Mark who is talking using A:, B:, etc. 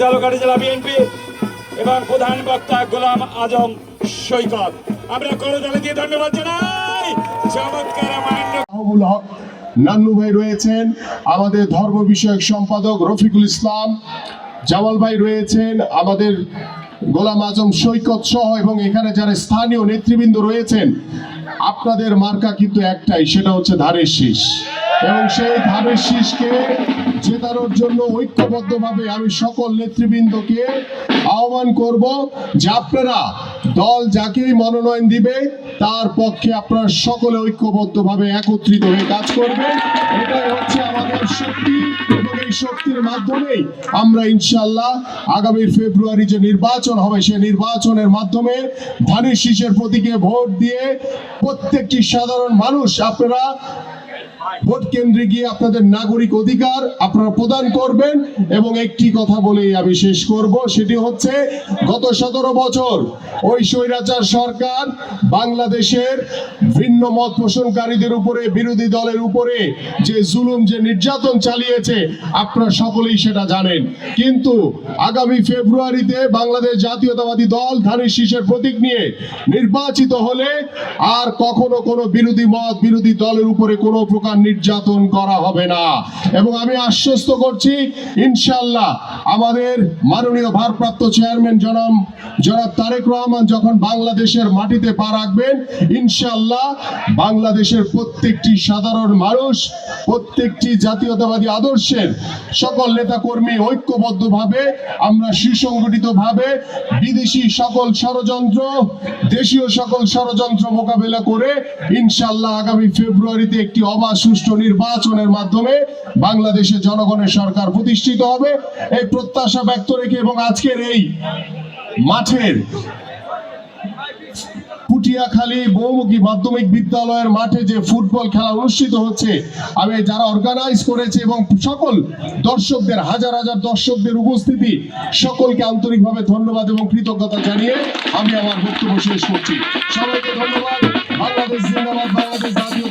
A: জেলা বিএনপি এবং প্রধান বক্তা গোলাম আজম সৈকত। আমরা করতালি দিয়ে ধন্যবাদ জানাই। চমৎকার
B: নান্নু ভাই রয়েছেন, আমাদের ধর্ম বিষয়ক সম্পাদক রফিকুল ইসলাম জামাল ভাই রয়েছেন, আমাদের গোলাম আজম সৈকত সহ এবং এখানে যারা স্থানীয় নেতৃবৃন্দ রয়েছেন, আপনাদের মার্কা কিন্তু একটাই, সেটা হচ্ছে ধানের শীষ। এবং সেই ধানের শীষকে জেতানোর জন্য ঐক্যবদ্ধভাবে আমি সকল নেতৃবৃন্দকে আহ্বান করব যে আপনারা দল যাকেই মনোনয়ন দিবে, তার পক্ষে আপনারা সকলে ঐক্যবদ্ধভাবে একত্রিত হয়ে কাজ করবেন। এটাই হচ্ছে আমাদের শক্তি এবং এই শক্তির মাধ্যমেই আমরা ইনশাল্লাহ আগামী ফেব্রুয়ারি যে নির্বাচন হবে, সেই নির্বাচনের মাধ্যমে ধানের শীষের প্রতীকে ভোট দিয়ে প্রত্যেকটি সাধারণ মানুষ, আপনারা ভোট কেন্দ্রে গিয়ে আপনাদের নাগরিক অধিকার আপনারা প্রদান করবেন এবং একটি কথা বলেই আমি শেষ করব, সেটি হচ্ছে গত সতেরো বছর ওই স্বৈরাচার সরকার বাংলাদেশের ভিন্ন মত পোষণকারীদের উপরে, বিরোধী দলের উপরে যে জুলুম, যে নির্যাতন চালিয়েছে, আপনারা সকলেই সেটা জানেন। কিন্তু আগামী ফেব্রুয়ারিতে বাংলাদেশ জাতীয়তাবাদী দল ধানের শীষের প্রতীক নিয়ে নির্বাচিত হলে আর কখনো কোনো বিরোধী মত, বিরোধী দলের উপরে কোনো প্রকার নির্যাতন করা হবে না। এবং আমি আশ্বস্ত করছি ইনশাল্লাহ আমাদের মাননীয় ভারপ্রাপ্ত চেয়ারম্যান জনাব জনাব তারেক রহমান যখন বাংলাদেশের মাটিতে পা রাখবেন ইনশাল্লাহ বাংলাদেশের প্রত্যেকটি সাধারণ মানুষ, প্রত্যেকটি জাতীয়তাবাদী আদর্শের সকল নেতাকর্মী ঐক্যবদ্ধভাবে, আমরা সুসংগঠিতভাবে বিদেশি সকল ষড়যন্ত্র, দেশীয় সকল ষড়যন্ত্র মোকাবেলা করে ইনশাল্লাহ আগামী ফেব্রুয়ারিতে একটি অবাধ সুষ্ঠু নির্বাচনের মাধ্যমে বাংলাদেশে জনগণের সরকার প্রতিষ্ঠিত হবে। এই প্রত্যাশা ব্যক্ত রেখে এবং আজকের এই মাঠের পুটিয়াখালী বহুমুখী মাধ্যমিক বিদ্যালয়ের মাঠে যে ফুটবল খেলা অনুষ্ঠিত হচ্ছে, আমি যারা অর্গানাইজ করেছে এবং সকল দর্শকদের, হাজার হাজার দর্শকদের উপস্থিতি, সকলকে আন্তরিকভাবে ধন্যবাদ এবং কৃতজ্ঞতা জানিয়ে আমি আমার বক্তব্য শেষ করছি। সবাইকে ধন্যবাদ। বাংলাদেশ জিন্দাবাদ, বাংলাদেশ জাতীয়